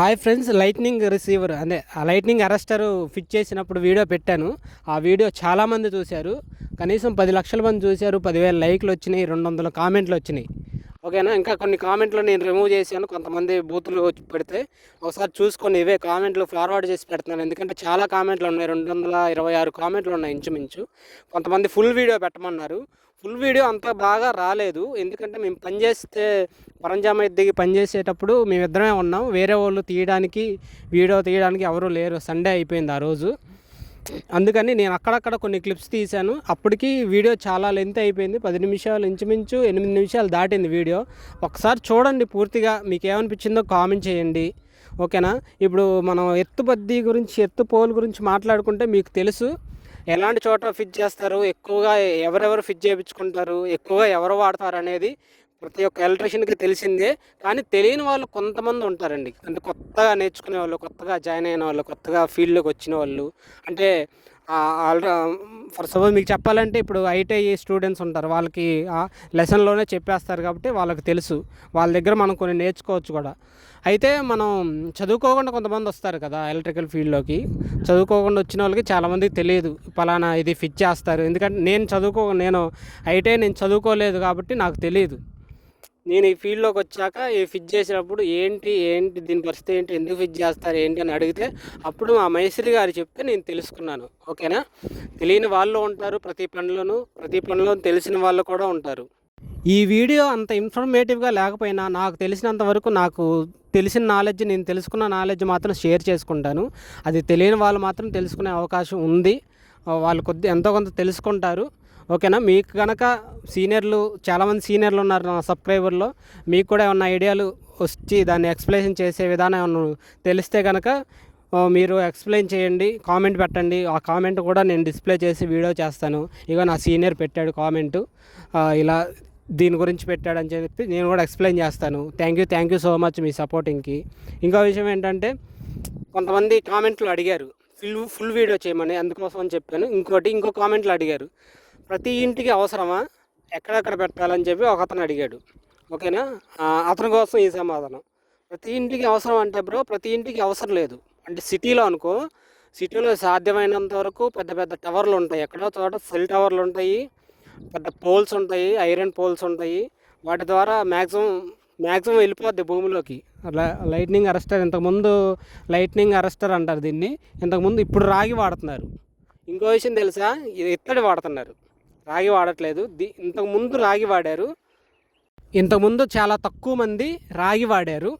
Hi friends lightning receiver అదే ఆ lightning arrester fit చేసినప్పుడు వీడియో పెట్టాను. ఆ వీడియో చాలామంది చూశారు. కనీసం పది లక్షల మంది చూశారు. పదివేల లైక్లు వచ్చినాయి రెండు వందల కామెంట్లు వచ్చినాయి. ఓకేనా ఇంకా కొన్ని కామెంట్లు నేను రిమూవ్ చేశాను. కొంతమంది బూతులు పెడితే ఒకసారి చూసుకొని ఇవే కామెంట్లు ఫార్వర్డ్ చేసి పెడుతున్నాను. ఎందుకంటే చాలా కామెంట్లు ఉన్నాయి. రెండు వందల ఇరవై ఆరు కామెంట్లు ఉన్నాయి ఇంచుమించు. కొంతమంది ఫుల్ వీడియో పెట్టమన్నారు. ఫుల్ వీడియో అంత బాగా రాలేదు. ఎందుకంటే మేము పనిచేస్తే పరంజామ దిగి పనిచేసేటప్పుడు మేమిద్దరమే ఉన్నాం. వేరే వాళ్ళు తీయడానికి వీడియో తీయడానికి ఎవరు లేరు. సండే అయిపోయింది ఆ రోజు. అందుకని నేను అక్కడక్కడ కొన్ని క్లిప్స్ తీశాను. అప్పటికి వీడియో చాలా లెంత్ అయిపోయింది. పది నిమిషాలు ఇంచుమించు ఎనిమిది నిమిషాలు దాటింది వీడియో. ఒకసారి చూడండి పూర్తిగా. మీకు ఏమనిపించిందో కామెంట్ చేయండి. ఓకేనా? ఇప్పుడు మనం ఎత్తు బద్దీ గురించి ఎత్తు పోల్ గురించి మాట్లాడుకుంటే మీకు తెలుసు. ఎలాంటి చోట ఫిట్ చేస్తారు? ఎక్కువగా ఎవరెవరు ఫిట్ చేయించుకుంటారు? ఎక్కువగా ఎవరు వాడతారు అనేది ప్రతి ఒక్క ఎలక్ట్రీషియన్కి తెలిసిందే. కానీ తెలియని వాళ్ళు కొంతమంది ఉంటారండి. అంటే కొత్తగా నేర్చుకునే వాళ్ళు కొత్తగా జాయిన్ అయిన వాళ్ళు కొత్తగా ఫీల్డ్లోకి వచ్చిన వాళ్ళు. అంటే ఆల్రెడీ ఫర్ సపోజ్ మీకు చెప్పాలంటే ఇప్పుడు ఐటీఐ స్టూడెంట్స్ ఉంటారు. వాళ్ళకి ఆ లెసన్లోనే చెప్పేస్తారు కాబట్టి వాళ్ళకి తెలుసు. వాళ్ళ దగ్గర మనం కొన్ని నేర్చుకోవచ్చు కూడా. అయితే మనం చదువుకోకుండా కొంతమంది వస్తారు కదా ఎలక్ట్రికల్ ఫీల్డ్లోకి. చదువుకోకుండా వచ్చిన వాళ్ళకి చాలామందికి తెలియదు. పలానా ఇది ఫిట్ చేస్తారు. ఎందుకంటే నేను చదువుకో నేను ఐటీఐ నేను చదువుకోలేదు కాబట్టి నాకు తెలియదు. నేను ఈ ఫీల్డ్లోకి వచ్చాక ఈ ఫిట్ చేసినప్పుడు ఏంటి ఏంటి దీని పరిస్థితి ఏంటి ఎందుకు ఫిట్ చేస్తారు ఏంటి అని అడిగితే అప్పుడు మా మైసిరి గారు చెప్తే నేను తెలుసుకున్నాను. ఓకేనా? తెలియని వాళ్ళు ఉంటారు ప్రతి పనిలోనూ ప్రతి పనిలో తెలిసిన వాళ్ళు కూడా ఉంటారు. ఈ వీడియో అంత ఇన్ఫర్మేటివ్గా లేకపోయినా నాకు తెలిసినంత వరకు నాకు తెలిసిన నాలెడ్జ్ నేను తెలుసుకున్న నాలెడ్జ్ మాత్రం షేర్ చేసుకుంటాను. అది తెలియని వాళ్ళు మాత్రం తెలుసుకునే అవకాశం ఉంది. వాళ్ళు కొద్ది ఎంతో కొంత తెలుసుకుంటారు. ఓకేనా? మీకు కనుక సీనియర్లు చాలామంది సీనియర్లు ఉన్నారు నా సబ్స్క్రైబర్లో మీకు కూడా ఏమన్నా ఐడియాలు వచ్చి దాన్ని ఎక్స్ప్లెయిన్ చేసే విధానం ఏమన్నా తెలిస్తే కనుక మీరు ఎక్స్ప్లెయిన్ చేయండి కామెంట్ పెట్టండి. ఆ కామెంట్ కూడా నేను డిస్ప్లే చేసి వీడియో చేస్తాను. ఇక నా సీనియర్ పెట్టాడు కామెంటు. ఇలా దీని గురించి పెట్టాడని చెప్పి నేను కూడా ఎక్స్ప్లెయిన్ చేస్తాను. Thank you thank you so much మీ సపోర్టింగ్కి. ఇంకో విషయం ఏంటంటే కొంతమంది కామెంట్లు అడిగారు. ఫుల్ ఫుల్ వీడియో చేయమని అందుకోసం అని చెప్పాను. ఇంకోటి ఇంకో కామెంట్లు అడిగారు. ప్రతి ఇంటికి అవసరమా? ఎక్కడెక్కడ పెట్టాలని చెప్పి ఒక అతను అడిగాడు. ఓకేనా? అతని కోసం ఈ సమాధానం. ప్రతి ఇంటికి అవసరం అంటే బ్రో ప్రతి ఇంటికి అవసరం లేదు. అంటే సిటీలో అనుకో సిటీలో సాధ్యమైనంత వరకు పెద్ద పెద్ద టవర్లు ఉంటాయి. ఎక్కడో చోట సెల్ టవర్లు ఉంటాయి. పెద్ద పోల్స్ ఉంటాయి. ఐరన్ పోల్స్ ఉంటాయి. వాటి ద్వారా మ్యాక్సిమం మ్యాక్సిమం వెళ్ళిపోద్ది భూమిలోకి. లైట్నింగ్ అరెస్టర్ ఇంతకుముందు లైట్నింగ్ అరెస్టర్ అంటారు దీన్ని. ఇంతకుముందు ఇప్పుడు రాగి వాడుతున్నారు. ఇంకో విషయం తెలుసా? ఇది ఇత్తడి వాడుతున్నారు. రాగి వాడట్లేదు. ది ఇంతకుముందు రాగి వాడారు. ఇంతకుముందు చాలా తక్కువ మంది రాగి వాడారు.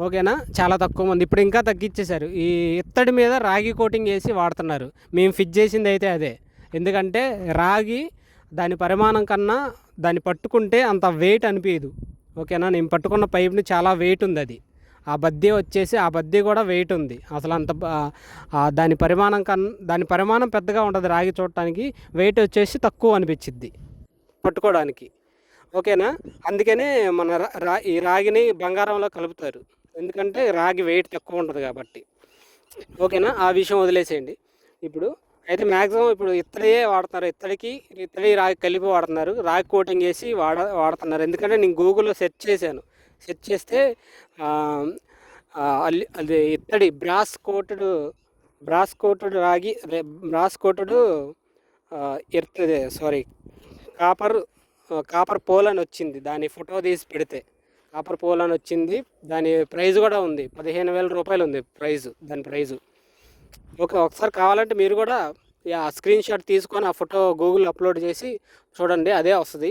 ఓకేనా? చాలా తక్కువ మంది. ఇప్పుడు ఇంకా తగ్గించేశారు ఈ ఇత్తడి మీద రాగి కోటింగ్ వేసి వాడుతున్నారు. మేము ఫిట్ చేసింది అయితే అదే. ఎందుకంటే రాగి దాని పరిమాణం కన్నా దాన్ని పట్టుకుంటే అంత వెయిట్ అనిపించదు ఓకేనా? నేను పట్టుకున్న పైప్ని చాలా వెయిట్ ఉంది అది. ఆ బద్దీ వచ్చేసి ఆ బద్దీ కూడా వెయిట్ ఉంది. అసలు అంత దాని పరిమాణం కన్నా దాని పరిమాణం పెద్దగా ఉంటుంది రాగి చూడటానికి. వెయిట్ వచ్చేసి తక్కువ అనిపించిద్ది పట్టుకోవడానికి. ఓకేనా? అందుకనే మన రా ఈ రాగిని బంగారంలో కలుపుతారు. ఎందుకంటే రాగి వెయిట్ తక్కువ ఉంటుంది కాబట్టి. ఓకేనా? ఆ విషయం వదిలేసేయండి. ఇప్పుడు అయితే మ్యాక్సిమం ఇప్పుడు ఇత్తడియే వాడుతున్నారు. ఇత్తడికి ఇత్తడి రాగి కలిపి వాడుతున్నారు. రాగి కోటింగ్ వేసి వాడ వాడుతున్నారు. ఎందుకంటే నేను గూగుల్లో సెర్చ్ చేశాను. సెర్చ్ చేస్తే అది ఇత్తడి బ్రాస్ కోటెడ్ బ్రాస్ కోటెడ్ రాగి brass coated earth sorry copper copper pole అని వచ్చింది. దాని ఫోటో తీసి పెడితే కాపర్ పోల్ అని వచ్చింది. దాని ప్రైజ్ కూడా ఉంది. పదిహేను వేల రూపాయలు ఉంది ప్రైజ్ దాని ప్రైజు. ఓకే ఒకసారి కావాలంటే మీరు కూడా ఆ స్క్రీన్ షాట్ తీసుకొని ఆ ఫోటో గూగుల్ అప్లోడ్ చేసి చూడండి అదే వస్తుంది.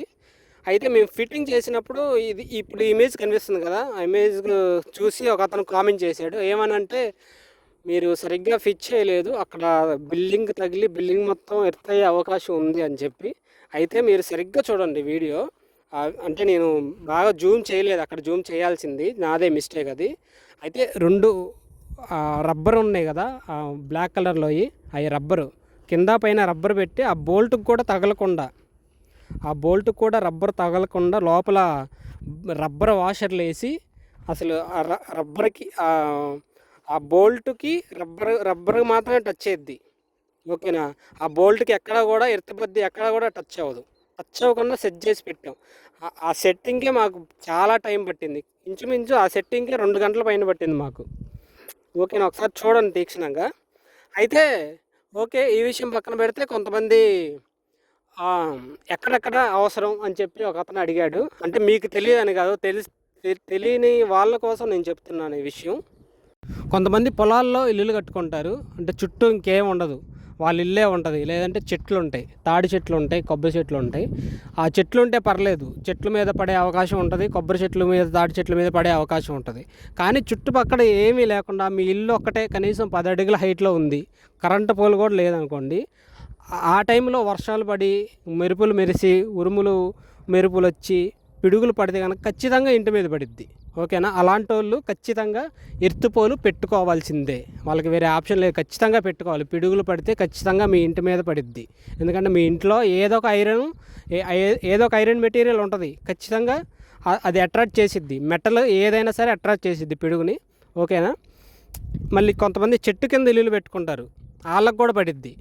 అయితే మేము ఫిట్టింగ్ చేసినప్పుడు ఇది ఇప్పుడు ఇమేజ్ కనిపిస్తుంది కదా ఆ ఇమేజ్ చూసి ఒక అతను కామెంట్ చేశాడు. ఏమనంటే మీరు సరిగ్గా ఫిట్ చేయలేదు అక్కడ బిల్డింగ్ తగిలి బిల్డింగ్ మొత్తం ఎర్తయ్యే అవకాశం ఉంది అని చెప్పి. అయితే మీరు సరిగ్గా చూడండి వీడియో. అంటే నేను బాగా జూమ్ చేయలేదు అక్కడ జూమ్ చేయాల్సింది. నాదే మిస్టేక్ అది. అయితే రెండు రబ్బర్ ఉన్నాయి కదా బ్లాక్ కలర్లోవి అవి రబ్బరు. కింద పైన రబ్బర్ పెట్టి ఆ బోల్ట్కి కూడా తగలకుండా ఆ బోల్ట్ కూడా రబ్బర్ తగలకుండా లోపల రబ్బర్ వాషర్లు వేసి అసలు ఆ రబ్బర్కి ఆ బోల్ట్కి రబ్బర్ రబ్బర్ మాత్రమే టచ్ అయ్యిద్ది ఓకేనా? ఆ బోల్ట్కి ఎక్కడ కూడా ఎర్తబద్ది ఎక్కడ కూడా టచ్ అవ్వదు. టచ్ అవ్వకుండా సెట్ చేసి పెట్టాం. ఆ సెట్టింగ్కే మాకు చాలా టైం పట్టింది. ఇంచుమించు ఆ సెట్టింగ్కే రెండు గంటల పైన పట్టింది మాకు. ఓకేనా? ఒకసారి చూడండి తీక్షణంగా. అయితే ఓకే ఈ విషయం పక్కన పెడితే కొంతమంది ఎక్కడెక్కడ అవసరం అని చెప్పి ఒక అతను అడిగాడు. అంటే మీకు తెలియదని కాదు తెలిసి తె- తెలియని వాళ్ళ కోసం నేను చెప్తున్నాను ఈ విషయం. కొంతమంది పొలాల్లో ఇల్లులు కట్టుకుంటారు. అంటే చుట్టూ ఇంకేం ఉండదు. వాళ్ళ ఇల్లే ఉంటుంది. లేదంటే చెట్లు ఉంటాయి. తాడి చెట్లు ఉంటాయి కొబ్బరి చెట్లు ఉంటాయి. ఆ చెట్లు ఉంటే పర్లేదు. చెట్ల మీద పడే అవకాశం ఉంటుంది. కొబ్బరి చెట్ల మీద తాడి చెట్ల మీద పడే అవకాశం ఉంటుంది. కానీ చుట్టుపక్కల ఏమీ లేకుండా మీ ఇల్లు ఒక్కటే కనీసం పది అడుగుల హైట్లో ఉంది. కరెంటు పోల్ కూడా లేదనుకోండి ఆ- టైంలో వర్షాలు పడి మెరుపులు మెరిసి ఉరుములు మెరుపులు వచ్చి పిడుగులు పడితే కనుక ఖచ్చితంగా ఇంటి మీద పడిద్ది. ఓకేనా? అలాంటి వాళ్ళు ఖచ్చితంగా ఎర్తుపోలు పెట్టుకోవాల్సిందే. వాళ్ళకి వేరే ఆప్షన్ లేదు. ఖచ్చితంగా పెట్టుకోవాలి. పిడుగులు పడితే ఖచ్చితంగా మీ ఇంటి మీద పడిద్ది. ఎందుకంటే మీ ఇంట్లో ఏదో ఒక ఐరన్ ఏ- ఏదో ఒక ఐరన్ మెటీరియల్ ఉంటుంది. ఖచ్చితంగా అది అట్రాక్ట్ చేసిద్ది. మెటల్ ఏదైనా సరే అట్రాక్ట్ చేసిద్ది పిడుగుని. ఓకేనా? మళ్ళీ కొంతమంది చెట్టు కింద ఇల్లులు పెట్టుకుంటారు. వాళ్ళకు కూడా పడిద్ది.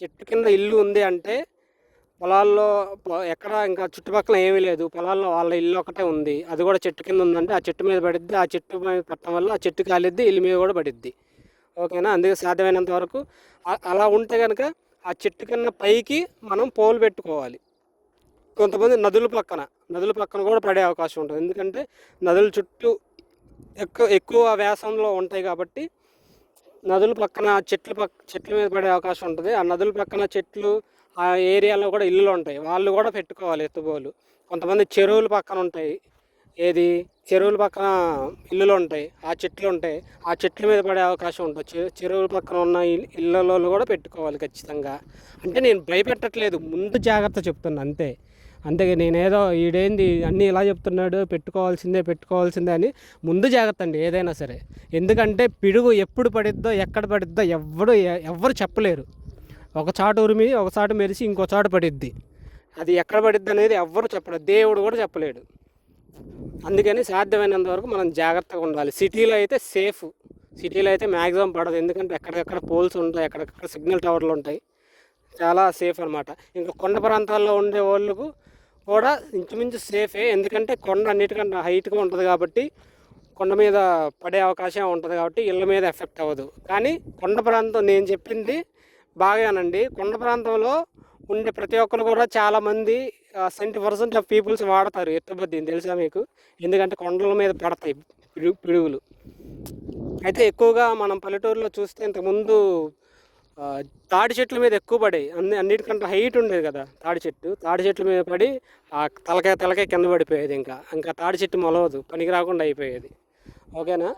చెట్టు కింద ఇల్లు ఉంది అంటే పొలాల్లో ఎక్కడ ఇంకా చుట్టుపక్కల ఏమీ లేదు. పొలాల్లో వాళ్ళ ఇల్లు ఒకటే ఉంది. అది కూడా చెట్టు కింద ఉందంటే ఆ చెట్టు మీద పడిద్ది. ఆ చెట్టు మీద పట్టడం వల్ల ఆ చెట్టు కాలిద్ది ఇల్లు మీద కూడా పడిద్ది. ఓకేనా? అందుకే సాధ్యమైనంత వరకు అలా ఉంటే కనుక ఆ చెట్టు కింద పైకి మనం పోలు పెట్టుకోవాలి. కొంతమంది నదుల పక్కన నదుల పక్కన కూడా పడే అవకాశం ఉంటుంది. ఎందుకంటే నదుల చుట్టూ ఎక్కువ ఎక్కువ వ్యాసంలో ఉంటాయి కాబట్టి నదుల పక్కన చెట్లు పక్క చెట్ల మీద పడే అవకాశం ఉంటుంది. ఆ నదుల పక్కన చెట్లు ఆ ఏరియాలో కూడా ఇల్లులు ఉంటాయి. వాళ్ళు కూడా పెట్టుకోవాలి ఎత్తుబోలు. కొంతమంది చెరువుల పక్కన ఉంటాయి. ఏది? చెరువుల పక్కన ఇల్లులు ఉంటాయి. ఆ చెట్లు ఉంటాయి. ఆ చెట్ల మీద పడే అవకాశం ఉంటుంది. చెరువుల పక్కన ఉన్న ఇళ్ళలో కూడా పెట్టుకోవాలి ఖచ్చితంగా. అంటే నేను భయపెట్టట్లేదు. ముందు జాగ్రత్త చెప్తున్నా. అంతే. అందుకే నేనేదో ఈడేంది అన్నీ ఇలా చెప్తున్నాడు పెట్టుకోవాల్సిందే పెట్టుకోవాల్సిందే అని ముందు జాగ్రత్త అండి ఏదైనా సరే. ఎందుకంటే పిడుగు ఎప్పుడు పడిద్దో ఎక్కడ పడిద్దో ఎవ్వడు ఎవ్వరు చెప్పలేరు. ఒక చాటు ఉరిమి ఒక చాటు మెరిసి ఇంకో చాటు పడిద్ది. అది ఎక్కడ పడిద్ది అనేది ఎవ్వరు చెప్పలేదు దేవుడు కూడా చెప్పలేడు. అందుకని సాధ్యమైనంత వరకు మనం జాగ్రత్తగా ఉండాలి. సిటీలో అయితే సేఫ్. సిటీలో అయితే మ్యాక్సిమం పడదు. ఎందుకంటే ఎక్కడికక్కడ పోల్స్ ఉంటాయి ఎక్కడికక్కడ సిగ్నల్ టవర్లు ఉంటాయి. చాలా సేఫ్ అనమాట ఇంకా కొండ ప్రాంతాల్లో ఉండే వాళ్ళకు కూడా ఇంచుమించు సేఫే ఎందుకంటే కొండ అన్నిటికంటే హైట్గా ఉంటుంది కాబట్టి కొండ మీద పడే అవకాశం ఉంటుంది కాబట్టి ఇళ్ళ మీద ఎఫెక్ట్ అవ్వదు. కానీ కొండ ప్రాంతం నేను చెప్పింది బాగానండి. కొండ ప్రాంతంలో ఉండే ప్రతి ఒక్కరు కూడా చాలామంది సెవెంటీ పర్సెంట్ ఆఫ్ పీపుల్స్ వాడతారు ఎత్తుబద్దిని తెలుసా మీకు? ఎందుకంటే కొండల మీద పడతాయి పిడుగులు. అయితే ఎక్కువగా మనం పల్లెటూరులో చూస్తే ఇంతకుముందు తాడి చెట్ల మీద ఎక్కువ పడాయి అన్ని అన్నిటికంటే హైట్ ఉండేది కదా తాడి చెట్టు. తాడి చెట్ల మీద పడి ఆ తలకాయ తలకాయ కింద పడిపోయేది ఇంకా. ఇంకా తాడి చెట్టు మొలవదు పనికి రాకుండా అయిపోయేది. ఓకేనా?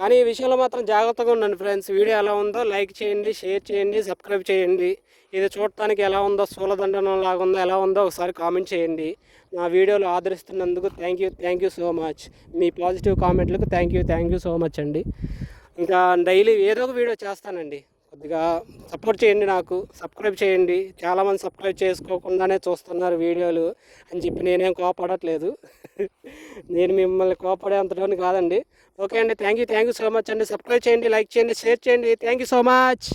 కానీ ఈ విషయంలో మాత్రం జాగ్రత్తగా ఉండండి ఫ్రెండ్స్. వీడియో ఎలా ఉందో లైక్ చేయండి షేర్ చేయండి సబ్స్క్రైబ్ చేయండి. ఇది చూడటానికి ఎలా ఉందో సూలదండనం లాగా ఉందో ఎలా ఉందో ఒకసారి కామెంట్ చేయండి. నా వీడియోలు ఆదరిస్తున్నందుకు thank you thank you so much me positive కామెంట్లకు thank you thank you so much అండి. ఇంకా డైలీ ఏదో ఒక వీడియో చేస్తానండి. కొద్దిగా సపోర్ట్ చేయండి నాకు సబ్స్క్రైబ్ చేయండి. చాలామంది సబ్స్క్రైబ్ చేసుకోకుండానే చూస్తున్నారు వీడియోలు అని చెప్పి నేనేం కోపడట్లేదు. నేను మిమ్మల్ని కోపడేంతలోని కాదండి. ఓకే అండి thank you thank you so much అండి. సబ్స్క్రైబ్ చేయండి లైక్ చేయండి షేర్ చేయండి. Thank you so much